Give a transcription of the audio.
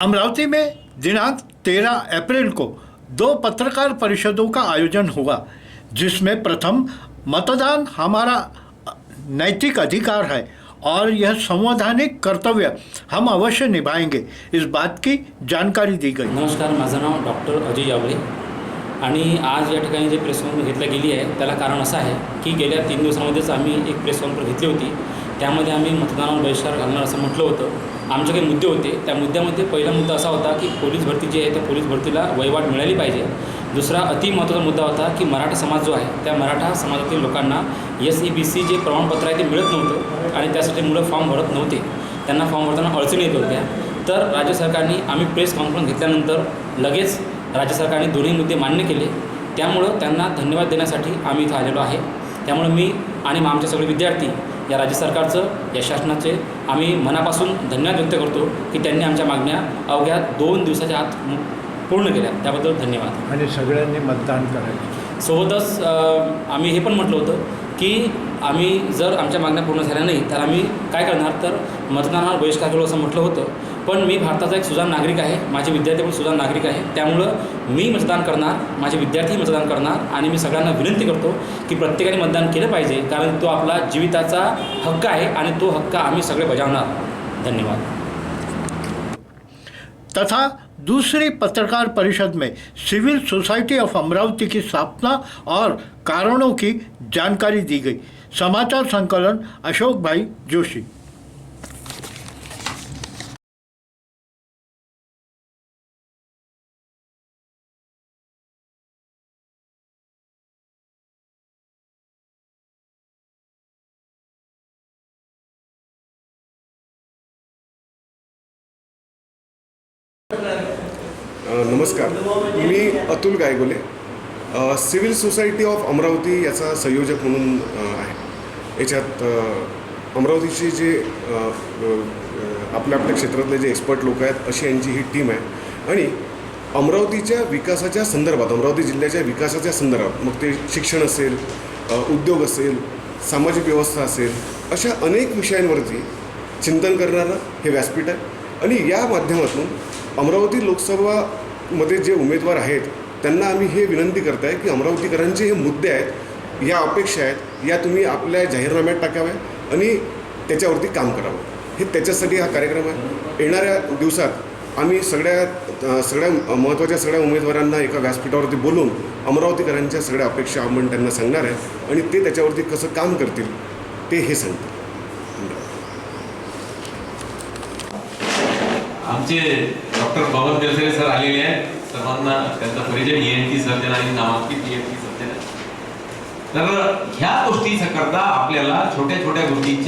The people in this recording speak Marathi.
अमरावती में दिनांक 13 अप्रैल को दो पत्रकार परिषदों का आयोजन हुआ, जिसमें प्रथम, मतदान हमारा नैतिक अधिकार है और यह संवैधानिक कर्तव्य हम अवश्य निभाएँगे। इस बात की जानकारी दी गई। नमस्कार, माझं नाव डॉक्टर अजय आणि आज या जे प्रेस घेतल्या गेली आहे, त्याला कारण असं आहे की गेल्या तीन दिवसामध्येच आम्ही एक प्रेस कॉन्फरन्स घेतली होती. त्यामध्ये आम्ही मतदानावर बहिष्कार घालणार असं म्हटलं होतं. आमचे काही मुद्दे होते. त्या मुद्द्यामध्ये पहिला मुद्दा असा होता की पोलीस भरती जी आहे त्या पोलीस भरतीला वहिवाट मिळाली पाहिजे. दुसरा अति महत्त्वाचा मुद्दा होता की मराठा समाज जो आहे त्या मराठा समाजातील लोकांना एस ई बी सी जे प्रमाणपत्र आहे ते मिळत नव्हतं आणि त्यासाठी मुलं फॉर्म भरत नव्हते. त्यांना फॉर्म भरताना अडचणी येत होत्या. तर राज्य सरकारने आम्ही प्रेस कॉन्फरन्स घेतल्यानंतर लगेच राज्य सरकारने दोन्ही मुद्दे मान्य केले. त्यामुळं त्यांना धन्यवाद देण्यासाठी आम्ही इथं आलेलो आहे. त्यामुळं मी आणि आमचे सगळे विद्यार्थी या राज्य सरकारचं या शासनाचे. आम्ही मनापासून धन्यवाद व्यक्त करतो की त्यांनी आमच्या मागण्या अवघ्या दोन दिवसाच्या आत पूर्ण केल्या. त्याबद्दल धन्यवाद. आणि सगळ्यांनी मतदान करायचं. सोबतच आम्ही हे पण म्हटलं होतं की आम्ही जर आमच्या मागण्या पूर्ण झाल्या नाही तर आम्ही काय करणार? तर मतदानावर बहिष्कार करू असं म्हटलं होतं. पण मी भारताचा एक सुजाण नागरिक आहे. माझे विद्यार्थी पण सुजाण नागरिक आहे. त्यामुळं मी मतदान करणार माझे विद्यार्थी मतदान करणार आणि मी सगळ्यांना विनंती करतो की प्रत्येकाने मतदान केलं पाहिजे कारण तो आपला जीविताचा हक्क आहे आणि तो हक्क आम्ही सगळे बजावणार. धन्यवाद. तथा दूसरी पत्रकार परिषद में सिविल सोसाइटी ऑफ अमरावती की स्थापना और कारणों की जानकारी दी गई। समाचार संकलन अशोकभाई जोशी। नमस्कार मी Atul Gaygole. Civil society of Amravati याचा संयोजक म्हणून आहे. याच्यात अमरावतीचे जे आपल्या आपल्या क्षेत्रातले जे एक्सपर्ट लोक आहेत अशी यांची ही टीम आहे. आणि अमरावतीच्या विकासाच्या संदर्भात अमरावती जिल्ह्याच्या विकासाच्या संदर्भात मग ते शिक्षण असेल उद्योग असेल सामाजिक व्यवस्था असेल अशा अनेक विषयांवरती चिंतन करणारं हे व्यासपीठ आहे. आणि या माध्यमातून अमरावती लोकसभामध्ये जे उमेदवार आहेत त्यांना आम्ही हे विनंती करत आहे की अमरावतीकरांचे हे मुद्दे आहेत या अपेक्षा आहेत या तुम्ही आपल्या जाहीरनाम्यात टाकाव्या आणि त्याच्यावरती काम करावं. हे त्याच्यासाठी हा कार्यक्रम आहे. येणाऱ्या दिवसात आम्ही सगळ्या सगळ्या महत्त्वाच्या सगळ्या उमेदवारांना एका व्यासपीठावरती बोलून अमरावतीकरांच्या सगळ्या अपेक्षा आपण त्यांना सांगणार आहे आणि ते त्याच्यावरती कसं काम करतील ते हे सांगतील. आमचे डॉक्टर पवन देवसरे सर आलेले आहेत. सर्वांना त्यांचा परिचय ई एन टी सर्जन आणि नामांकित ई टी सर्जन तर ह्या गोष्टीचा करता आपल्याला छोट्या छोट्या गोष्टींची